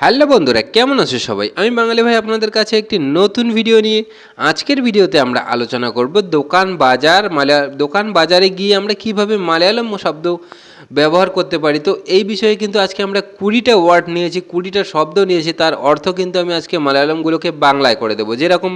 Hello বন্ধুরা, কেমন আছো সবাই? আমি বাঙালি ভাই আপনাদের কাছে একটি নতুন ভিডিও নিয়ে আজকের ভিডিওতে আমরা আলোচনা করব দোকান বাজার মালয়া দোকান বাজারে গিয়ে আমরা কীভাবে মালয়ালম শব্দ ব্যবহার করতে পারি। তো এই বিষয়ে কিন্তু আজকে আমরা কুড়িটা ওয়ার্ড নিয়েছি, কুড়িটা শব্দ নিয়েছি, তার অর্থ কিন্তু আমি আজকে মালয়ালমগুলোকে বাংলায় করে দেবো। যেরকম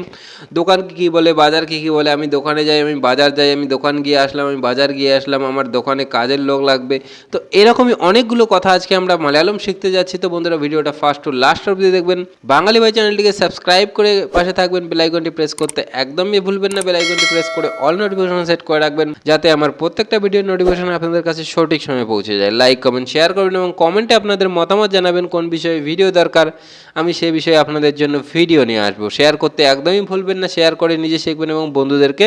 দোকান কী বলে, বাজার কী কী বলে, আমি দোকানে যাই, আমি বাজার যাই, আমি দোকান গিয়ে আসলাম, আমি বাজার গিয়ে আসলাম, আমার দোকানে কাজের লোক লাগবে। তো এরকমই অনেকগুলো কথা আজকে আমরা মালয়ালম শিখতে যাচ্ছি। তো বন্ধুরা, ভিডিওটা ফার্স্ট টু লাস্ট অবধি দেখবেন। বাঙালি ভাই চ্যানেলটিকে সাবস্ক্রাইব করে পাশে থাকবেন বেলাইকনটি প্রেস করতে একদমই ভুলবেন না। বেলাইকনটি প্রেস করে অল নোটিফিকেশন সেট করে রাখবেন, যাতে আমার প্রত্যেকটা ভিডিওর নোটিফিকেশন আপনাদের কাছে সঠিক সময়ে পৌঁছে যায়। লাইক কমেন্ট শেয়ার করবেন এবং কমেন্টে আপনাদের মতামত জানাবেন কোন বিষয়ে ভিডিও দরকার। আমি সেই বিষয়ে আপনাদের জন্য ভিডিও নিয়ে আসব। শেয়ার করতে একদমই ভুলবেন না শেয়ার করে নিজে শিখবেন এবং বন্ধুদেরকে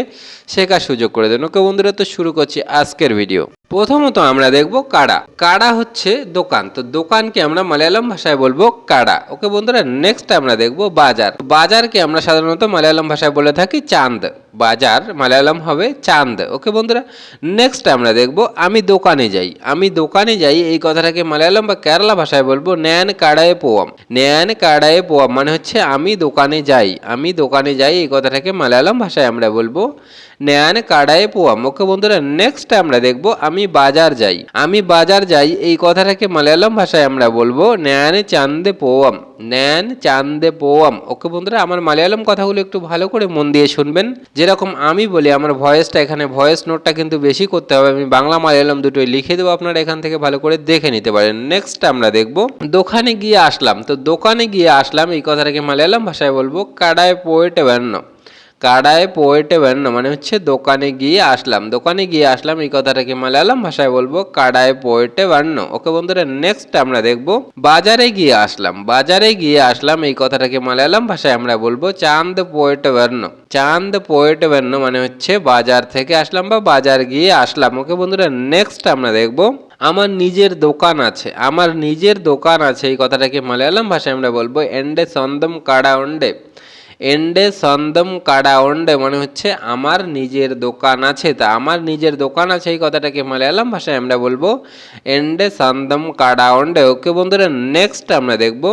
শেখার সুযোগ করে দেন। ওকে বন্ধুরা, তো শুরু করছি আজকের ভিডিও প্রথমত আমরা দেখব কাড়া। কাড়া হচ্ছে দোকান। তো দোকানকে আমরা মালয়ালম ভাষায় বলব কাড়া। ওকে বন্ধুরা নেক্সট আমরা দেখব বাজার। বাজারকে আমরা সাধারণত মালয়ালম ভাষায় বলে থাকি চাঁদ। বাজার, মালয়ালম হবে চাঁদ। ওকে বন্ধুরা নেক্সট আমরা দেখব, আমি দোকানে যাই। আমি দোকানে যাই, এই কথাটাকে মালয়ালম বা কেরালা ভাষায় বলব, ন্যান কাড়ায় পোয়াম। ন্যান কাড়ায় পোয়াম মানে হচ্ছে আমি দোকানে যাই। আমি দোকানে যাই, এই কথাটাকে মালয়ালম ভাষায় আমরা বলব, ন্যান কাড়ায় পোয়াম। ওকে বন্ধুরা নেক্সট আমরা দেখব, আমি বাজার যাই। আমি বাজার যাই, এই কথাটাকে মালয়ালম ভাষায় আমরা বলব, ন্যান চান্দে পোয়াম। ন্যান চান্দে পোয়াম। ওকে বন্ধুরা, আমার মালয়ালম কথাগুলো একটু ভালো করে মন দিয়ে শুনবেন যেরকম আমি বলি, আমার ভয়েসটা এখানে ভয়েস নোটটা কিন্তু বেশি করতে হবে। আমি বাংলা মালয়ালম দুটোই লিখে দেবো, আপনারা এখান থেকে ভালো করে দেখে নিতে পারেন। নেক্সট আমরা দেখব, দোকানে গিয়ে আসলাম। তো দোকানে গিয়ে আসলাম, এই কথাটাকে মালয়ালম ভাষায় বলব, কাডায় পোয়েটে বেন্ন। কাড়ায় পোয়েটে বেন্ন মানে হচ্ছে দোকানে গিয়ে আসলাম। দোকানে গিয়ে আসলাম, এই কথাটাকে মালায়ালাম ভাষায় বলব? কাড়ায় পোয়েটে বান্ন। ওকে বন্ধুরা নেক্সট আমরা দেখব, বাজারে গিয়ে আসলাম। বাজারে গিয়ে আসলাম, এই কথাটাকে মালায়ালাম ভাষায় আমরা বলব? চাঁদ পোয়েটে বান্ন। চাঁদ পোয়েটে বান্ন মানে হচ্ছে বাজার থেকে আসলাম বা বাজার গিয়ে আসলাম। ওকে বন্ধুরা নেক্সট আমরা দেখব, আমার নিজের দোকান আছে। আমার নিজের দোকান আছে, এই কথাটাকে মালায়ালাম ভাষায় আমরা বলব? এন্ডে সন্দম কাড়া অন্ডে। এন্ডে সন্দম কাড়া অন্ডে মানে হচ্ছে আমার নিজের দোকান আছে। তা আমার নিজের দোকান আছে এই কথাটাকে মালয়ালম ভাষায় আমরা বলব এন্ডে সন্দম কাড়া অন্ডে ওকে বন্ধুরা নেক্সট আমরা দেখব,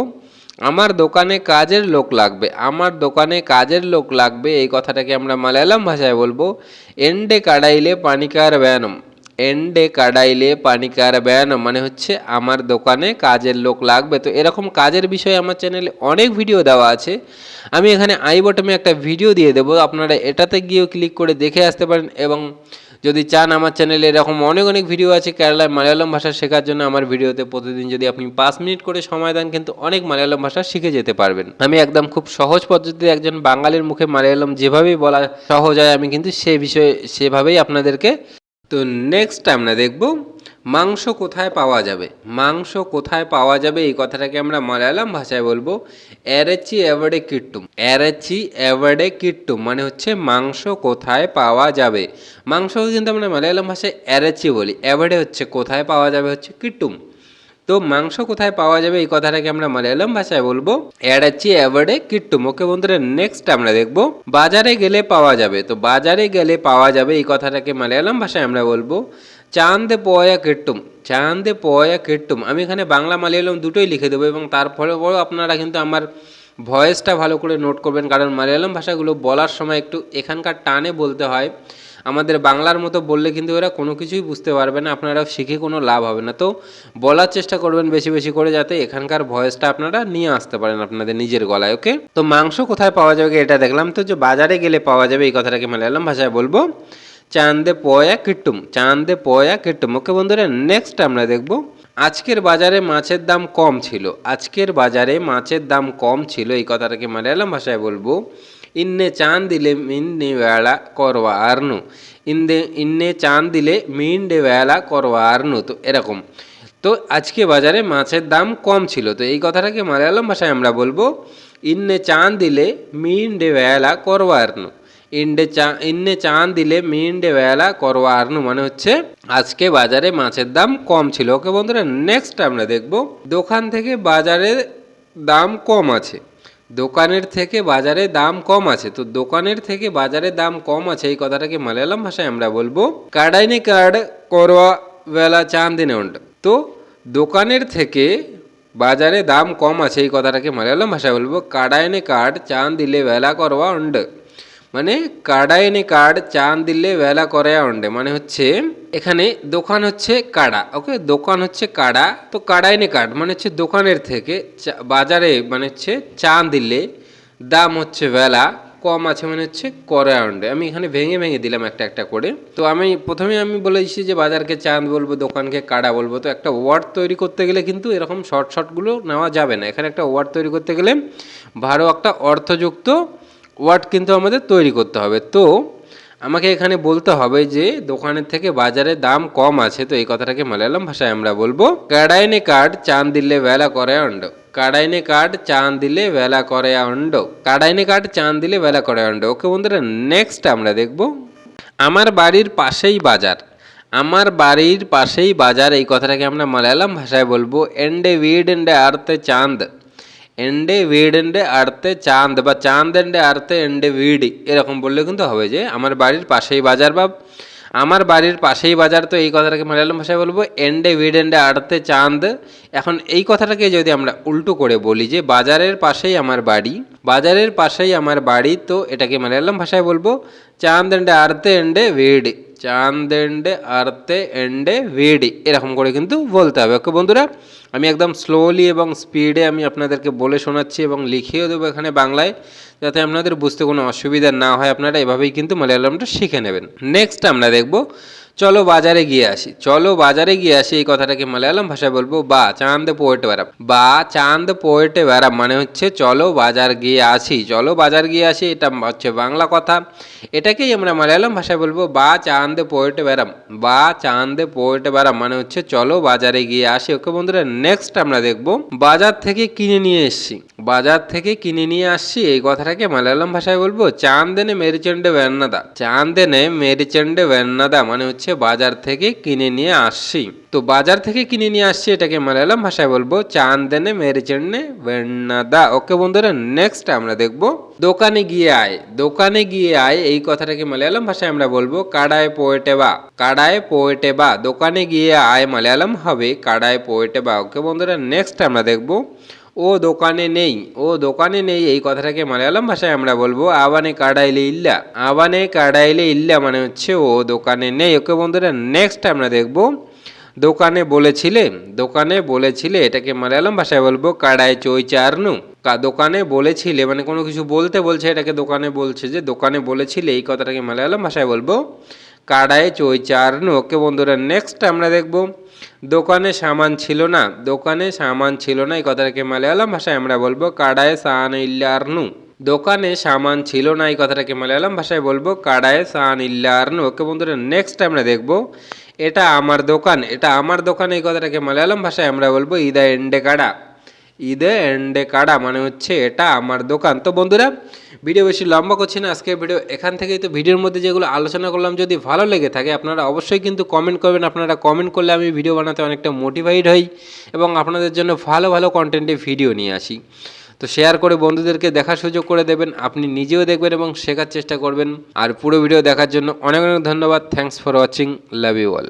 আমার দোকানে কাজের লোক লাগবে। আমার দোকানে কাজের লোক লাগবে এই কথাটাকে আমরা মালয়ালম ভাষায় বলব। এন্ডে কাড়াইলে পানিকার ব্যানম। এন্ডে কাডাইলে পানিকার ব্যান মানে হচ্ছে আমার দোকানে কাজের লোক লাগবে। তো এরকম কাজের বিষয়ে আমার চ্যানেলে অনেক ভিডিও দেওয়া আছে। আমি এখানে আই বটমে একটা ভিডিও দিয়ে দেবো। আপনারা এটাতে গিয়েও ক্লিক করে দেখে আসতে পারেন এবং যদি চান আমার চ্যানেলে এরকম অনেক অনেক ভিডিও আছে কেরালায় মালয়ালম ভাষা শেখার জন্য, আমার ভিডিওতে প্রতিদিন যদি আপনি পাঁচ মিনিট করে সময় দেন, কিন্তু অনেক মালয়ালম ভাষা শিখে যেতে পারবেন। আমি একদম খুব সহজ পদ্ধতিতে একজন বাঙালির মুখে মালয়ালম যেভাবেই বলা সহজ হয়, আমি কিন্তু সে বিষয়ে, সেভাবেই আপনাদেরকে তো নেক্সট আমরা দেখব মাংস কোথায় পাওয়া যাবে। মাংস কোথায় পাওয়া যাবে এই কথাটাকে আমরা মালায়ালাম ভাষায় বলব অ্যারেচি অ্যাভার্ডে কিট্টুম। অ্যারেচি অ্যাভার্ডে কিট্টুম মানে হচ্ছে মাংস কোথায় পাওয়া যাবে। মাংস কিন্তু আমরা মালায়ালাম ভাষায় অ্যারেচি বলি। অ্যাভার্ডে হচ্ছে কোথায় পাওয়া যাবে হচ্ছে কিট্টুম। তো মাংস কোথায় পাওয়া যাবে এই কথাটাকে আমরা মালয়ালম ভাষায় বলব। এড়াচ্ছি অ্যাভার্ডে কিট্টুম ওকে বন্ধুরা, নেক্সট আমরা দেখব। বাজারে গেলে পাওয়া যাবে, তো বাজারে গেলে পাওয়া যাবে এই কথাটাকে মালয়ালম ভাষায় আমরা বলব। চাঁদে পয়া কিট্টুম, চাঁদে পয়া কিট্টুম। আমি এখানে বাংলা মালয়ালম দুটোই লিখে দেবো এবং তার তারপরে পরেও আপনারা কিন্তু আমার ভয়েসটা ভালো করে নোট করবেন, কারণ মালয়ালম ভাষাগুলো বলার সময় একটু এখানকার টানে বলতে হয়। আমাদের বাংলার মতো বললে কিন্তু এরা কোনো কিছুই বুঝতে পারবে না, আপনারা শিখে কোনো লাভ হবে না। তো বলার চেষ্টা করবেন বেশি বেশি করে যাতে এখানকার ভয়েসটা আপনারা নিয়ে আসতে পারেন আপনাদের নিজের গলায়, ওকে? তো মাংস কোথায় পাওয়া যাবে এটা দেখলাম, তো যে বাজারে গেলে পাওয়া যাবে, এই কথাটাকে মালায়ালাম ভাষায় বলব? চাঁদে পয়া কিট্টুম চাঁদে পয়া কিট্টুম। ওকে বন্ধুরা নেক্সট আমরা দেখব। আজকের বাজারে মাছের দাম কম ছিল, আজকের বাজারে মাছের দাম কম ছিল, এই কথাটাকে মালায়ালাম ভাষায় বলব? ইন্নে চাঁদ দিলে মিন্নে వేళ করবা আরনু ইন্দে ইন্নে চাঁদ দিলে মিন্ডে বেলা করবা আরনু তো এরকম তো আজকে বাজারে মাছের দাম কম ছিল তো এই কথাটাকে মালায়ালাম ভাষায় আমরা বলব ইন্নে চাঁদ দিলে মিন্ডে বেলা করবা আরনু ইন্ডে চা ইন্নে চাঁদ দিলে মিন্ডে বেলা করবা আরনু মানে হচ্ছে আজকে বাজারে মাছের দাম কম ছিল ওকে বন্ধুরা নেক্সট আমরা দেখব দোকান থেকে বাজারে দাম কম আছে দোকানের থেকে বাজারে দাম কম আছে। তো দোকানের থেকে বাজারে দাম কম আছে, এই কথাটাকে মালয়ালম ভাষায় আমরা বলব? কাডাইনি কার্ড করোয়া বেলা চান্দিনে উন্ড তো দোকানের থেকে বাজারে দাম কম আছে, এই কথাটাকে মালায়ালাম ভাষায় বলব? কাডাইনি কার্ড চান দিলে বেলা করোয়া উন্ড মানে কাডায়নে কার্ড চান দিলে বেলা করে উন্ডে। মানে হচ্ছে এখানে দোকান হচ্ছে কাড়া, ওকে? দোকান হচ্ছে কাড়া। তো কাডায়নে কার্ড মানে হচ্ছে দোকানের থেকে বাজারে মানে হচ্ছে চান দিলে দাম হচ্ছে বেলা, কম আছে মানে হচ্ছে করে আউন্ডে আমি এখানে ভেঙে ভেঙে দিলাম একটা একটা করে। তো আমি প্রথমে আমি বলেছি যে বাজারকে চাঁদ বলব, দোকানকে কাড়া বলব। তো একটা ওয়ার্ড তৈরি করতে গেলে কিন্তু এরকম শর্ট শর্টগুলো নেওয়া যাবে না। এখানে একটা ওয়ার্ড তৈরি করতে গেলে ভালো একটা অর্থযুক্ত ওয়ার্ড কিন্তু আমাদের তৈরি করতে হবে। তো আমাকে এখানে বলতে হবে যে দোকানের থেকে বাজারে দাম কম আছে, তো এই কথাটাকে মালায়ালাম ভাষায় আমরা বলব। কাডাইনে কার্ড চান দিলে বেলা করে অন্ড। কাডাইনে কার্ড চান দিলে বেলা করে অন্ড। কাডাইনে কার্ড চান দিলে বেলা করে অন্ড। ওকে বন্ধুরা নেক্সট আমরা দেখব। আমার বাড়ির পাশেই বাজার। আমার বাড়ির পাশেই বাজার, এই কথাটাকে আমরা মালায়ালাম ভাষায় বলব। এন্ডে উইড এন্ডে আর্তে চাঁদ। এন্ডে ভিড এন্ডে আর্তে চাঁদ বা চাঁদ এন্ডে আর্তে এন্ডে ভিড এরকম বললে কিন্তু হবে যে আমার বাড়ির পাশেই বাজার বা আমার বাড়ির পাশেই বাজার তো এই কথাটাকে মালায়ালাম ভাষায় বলব এন্ডে ভিড এন্ডে আর্তে চাঁদ এখন এই কথাটাকে যদি আমরা উল্টো করে বলি যে বাজারের পাশেই আমার বাড়ি বাজারের পাশেই আমার বাড়ি তো এটাকে মালায়ালাম ভাষায় বলব চাঁদ এন্ডে আর্তে এন্ডে ভিড চাঁদ এন্ডে আর্তে, এন্ডে, ভিডি, এরকম করে কিন্তু বলতে হবে। ওকে বন্ধুরা, আমি একদম স্লোলি এবং স্পিডে আমি আপনাদেরকে বলে শোনাচ্ছি এবং লিখিয়েও দেবো এখানে বাংলায়, যাতে আপনাদের বুঝতে কোনো অসুবিধা না হয়। আপনারা এভাবেই কিন্তু মালায়ালামটা শিখে নেবেন। নেক্সট আমরা দেখব চলো বাজারে গিয়ে আসি। চলো বাজারে গিয়ে আসি, এই কথাটাকে মালায়ালাম ভাষায় বলব, বা চাঁদ পোয়েটে বেড়াম বা চাঁদ পোয়েটে বেড়াম মানে হচ্ছে চলো বাজার গিয়ে আসি। চলো বাজার গিয়ে আসি, এটা হচ্ছে বাংলা কথা। এটাকেই আমরা মালায়ালাম ভাষায় বলব, বা চাঁদে পোয়েটে বেড়াম বা চাঁদে পোয়েটে বেড়াম মানে হচ্ছে চলো বাজারে গিয়ে আসি। ওকে বন্ধুরা নেক্সট আমরা দেখব, বাজার থেকে কিনে নিয়ে এসছি। বাজার থেকে কিনে নিয়ে আসছি, এই কথাটাকে মালায়ালাম ভাষায় বলব চান্দেনে মেরিচেন্ডে বেন্নাদা চান্দেনে মেরিচেন্ডে বেন্নাদা মানে হচ্ছে বাজার থেকে কিনে নিয়ে আসছি তো বাজার থেকে কিনে নিয়ে আসছি এটাকে মালায়ালাম ভাষায় বলব, চান্দেনে মেরিচেন্ডে বেন্নাদা ওকে বন্ধুরা নেক্সট আমরা দেখব, দোকানে গিয়ে আয়। দোকানে গিয়ে আয়, এই কথাটাকে মালায়ালাম ভাষায় আমরা বলব, কাডায় পোয়েটে বা কাডায় পোয়েটে বা দোকানে গিয়ে আয় মালায়ালাম হবে, কাডায় পোয়েটে বা ওকে বন্ধুরা নেক্সট আমরা দেখব ও দোকানে নেই, ও দোকানে নেই, এই কথাটাকে মালায়ালাম ভাষায় আমরা বলব আবানে কাডাইলে ইল্লা। আবানে কাডাইলে ইল্লা মানে হচ্ছে ও দোকানে নেই। ওকে বন্ধুরা নেক্সট আমরা দেখব, দোকানে বলেছিলে দোকানে বলেছিলে, এটাকে মালায়ালাম ভাষায় বলব কাডায় চই চারনু। কা- দোকানে বলেছিলে মানে কোনো কিছু বলতে বলছে, এটাকে দোকানে বলছে যে দোকানে বলেছিলে, এই কথাটাকে মালায়ালাম ভাষায় বলব কাডায় চই চারনু ওকে বন্ধুরা নেক্সট আমরা দেখব। দোকানে সামান ছিল না। দোকানে সামান ছিল না, এই কথাটাকে মালায়ালাম ভাষায় আমরা বলব কাডায় সান ইল্লারনু দোকানে সামান ছিল না, এই কথাটাকে মালায়ালাম ভাষায় বলব কাডায় সান ইল্লারনু ওকে বন্ধুরা নেক্সট আমরা দেখব। এটা আমার দোকান, এটা আমার দোকান, এই কথাটাকে মালায়ালাম ভাষায় আমরা বলব ইদা এন্ডে কাডা। ঈদে এন্ডে কাড়া মানে হচ্ছে এটা আমার দোকান। তো বন্ধুরা, ভিডিও বেশি লম্বা করছি না, আজকের ভিডিও এখান থেকেই। তো ভিডিওর মধ্যে যেগুলো আলোচনা করলাম, যদি ভালো লেগে থাকে, আপনারা অবশ্যই কিন্তু কমেন্ট করবেন। আপনারা কমেন্ট করলে আমি ভিডিও বানাতে অনেকটা মোটিভাইড হই এবং আপনাদের জন্য ভালো ভালো কন্টেন্টে ভিডিও নিয়ে আসি। তো শেয়ার করে বন্ধুদেরকে দেখার সুযোগ করে দেবেন, আপনি নিজেও দেখবেন এবং শেখার চেষ্টা করবেন। আর পুরো ভিডিও দেখার জন্য অনেক অনেক ধন্যবাদ। Thanks for watching love you all